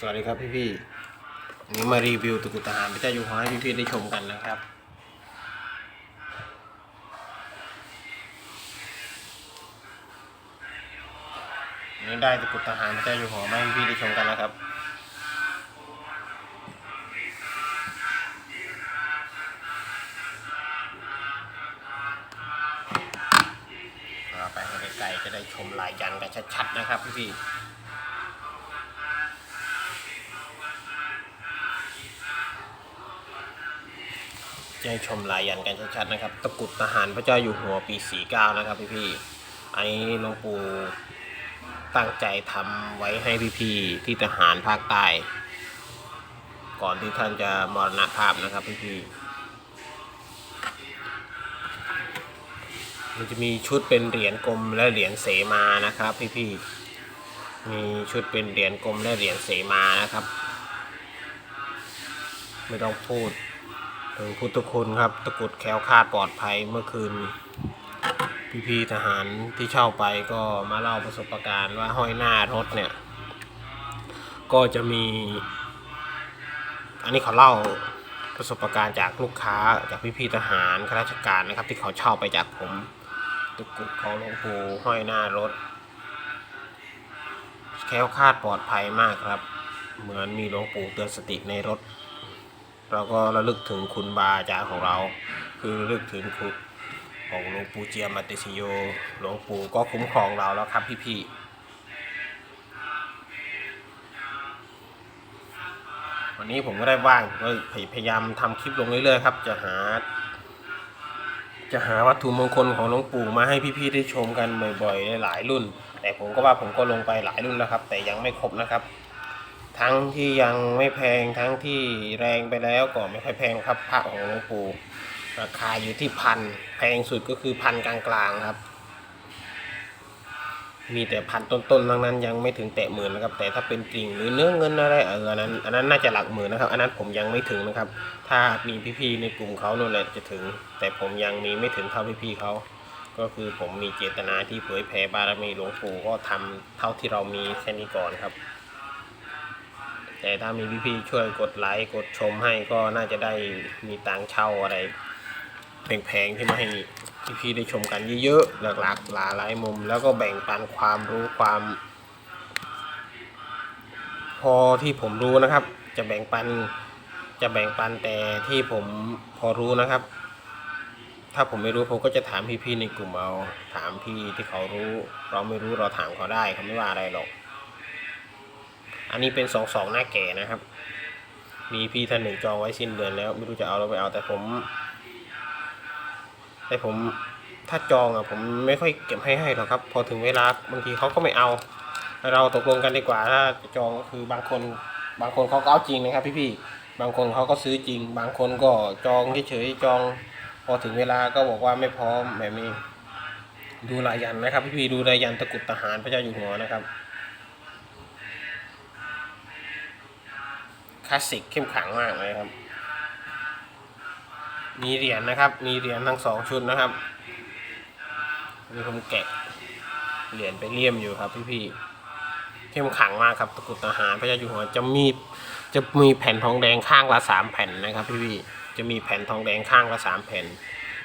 สวัสดีครับพี่พี่วันนี้มารีวิวตะกรุดทหารพระเจ้าอยู่หัวให้พี่พี่ได้ชมกันนะครับวันนี้ได้ตะกรุดทหารพระเจ้าอยู่หัวมาให้พี่พี่ได้ชมกันนะครับไปให้ไกลๆจะได้ชมลายยันกันชัดๆนะครับพี่พี่ จะชมลายยันกันชัดๆนะครับ ตะกุดทหารพระเจ้าอยู่หัวปี 49 นะครับพี่ๆอันนี้หลวงปู่ตั้งใจทำไว้ให้พี่ๆที่ทหารภาคใต้ ก่อนที่ท่านจะมรณภาพนะครับพี่ๆมันจะมีชุดเป็นเหรียญกลมและเหรียญเสมานะครับพี่ๆมีชุดเป็นเหรียญกลมและเหรียญเสมานะครับ ไม่ต้องพูด ถึงพุทธคุณครับ ตะกุดแคล้วคาดปลอดภัยเมื่อคืน พี่ๆทหารที่เช่าไปก็มาเล่าประสบการณ์ว่าห้อยหน้ารถเนี่ย ก็จะมี อันนี้เขาเล่าประสบการณ์จากลูกค้าจากพี่ๆทหารข้าราชการนะครับ ที่เขาเช่าไปจากผมตะกุดของหลวงปู่ห้อยหน้ารถแคล้วคาดปลอดภัยมากครับ เหมือนมีหลวงปู่เตือนสติในรถ เราก็ระลึกถึงคุณบาอาจารย์ของเรา คือระลึกถึงคุณของหลวงปู่เจียมมัติสิโย หลวงปู่ก็คุ้มครองเราแล้วครับพี่ๆวันนี้ผมก็ได้ว่างก็พยายามทำคลิปลงเรื่อยๆครับ จะหา จะหาวัตถุมงคลของหลวงปู่มาให้พี่ๆได้ชมกันบ่อยๆหลายรุ่น แต่ผมก็ว่าผมก็ลงไปหลายรุ่นแล้วครับ แต่ยังไม่ครบนะครับ ทั้งที่ยังไม่แพงทั้งที่แรงไปแล้วก็ไม่ค่อยแพงครับพระของหลวงปู่ราคาอยู่ที่พันแพงสุดก็คือพันกลางๆครับ มีแต่พันต้นๆทั้งนั้นยังไม่ถึงแตะหมื่นนะครับ แต่ถ้าเป็นจริงหรือเนื้อเงินอะไรเอออันนั้นอันนั้นน่าจะหลักหมื่นนะครับอันนั้นผมยังไม่ถึงนะครับ ถ้ามีพี่ๆในกลุ่มเขาโน่นแหละจะถึง แต่ผมยังมีไม่ถึงเท่าพี่ๆเขาก็คือผมมีเจตนาที่เผยแผ่บารมีหลวงปู่ก็ทำเท่าที่เรามีแค่นี้ก่อนครับ แต่ถ้ามีพี่ๆช่วยกดไลค์กดชมให้ก็น่าจะได้มีตังค์เช่าอะไรแพงๆที่มาให้พี่ๆได้ชมกันเยอะๆ หลากๆหลายหลายมุม แล้วก็แบ่งปันความรู้ความ พอที่ผมรู้นะครับ จะแบ่งปันจะแบ่งปันแต่ที่ผมพอรู้นะครับ ถ้าผมไม่รู้ผมก็จะถามพี่ๆในกลุ่มเอา ถามพี่ที่เขารู้ เราไม่รู้เราถามเขาได้เขาไม่ว่าอะไรหรอก อันนี้เป็นสองสองหน้าแก่นะครับ มีพี่ท่านหนึ่งจองไว้สิ้นเดือนแล้วไม่รู้จะเอาหรือไม่เอาแต่ผม แต่ผมถ้าจองอะผมไม่ค่อยเก็บให้ให้หรอกครับ พอถึงเวลาบางทีเขาก็ไม่เอา เราตกลงกันดีกว่า ถ้าจองก็คือบางคน บางคนเขาก็เอาจริงนะครับ พี่ๆบางคนเขาก็ซื้อจริง บางคนก็จองเฉยๆจอง พอถึงเวลาก็บอกว่าไม่พร้อมแบบนี้ดูรายยันนะครับ พี่ๆดูรายยันตะกุดทหารพระเจ้าอยู่หัวนะครับ คลาสสิกเข้มขังมากเลยครับ มีเหรียญนะครับ มีเหรียญทั้งสองชุดนะครับมีผมแกะเหรียญไปเลี่ยมอยู่ครับพี่ๆเข้มขังมากครับตะกุดทหารพระเจ้าอยู่หัวจะมีจะมีแผ่นทองแดงข้างละสามแผ่นนะครับ พี่ๆจะมีแผ่นทองแดงข้างละสามแผ่น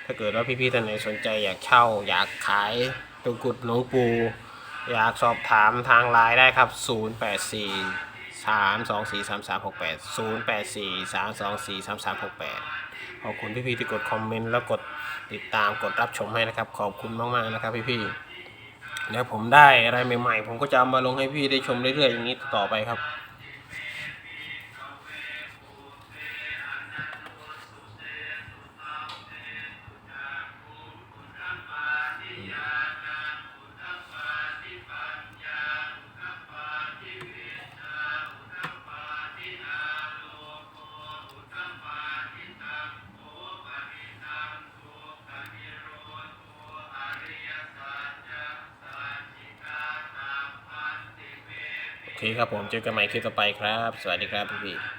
ถ้าเกิดว่าพี่ๆท่านไหนสนใจอยากเช่า อยากขายตะกุดหลวงปู่อยากสอบถามทางไลน์ได้ครับ 084 สามสองสี่สามสามหกแปดศูนย์แปดสี่สามสองสี่สามสามหกแปดขอบคุณพี่ๆที่กดคอมเมนต์แล้วกดติดตามกดรับชมให้นะครับ ขอบคุณมากๆนะครับพี่ๆแล้วผมได้อะไรใหม่ๆ ผมก็จะเอามาลงให้พี่ได้ชมเรื่อยๆอย่างนี้ต่อไปครับ เคครับผมเจอกันใหม่คลิปต่อไปครับ สวัสดีครับพี่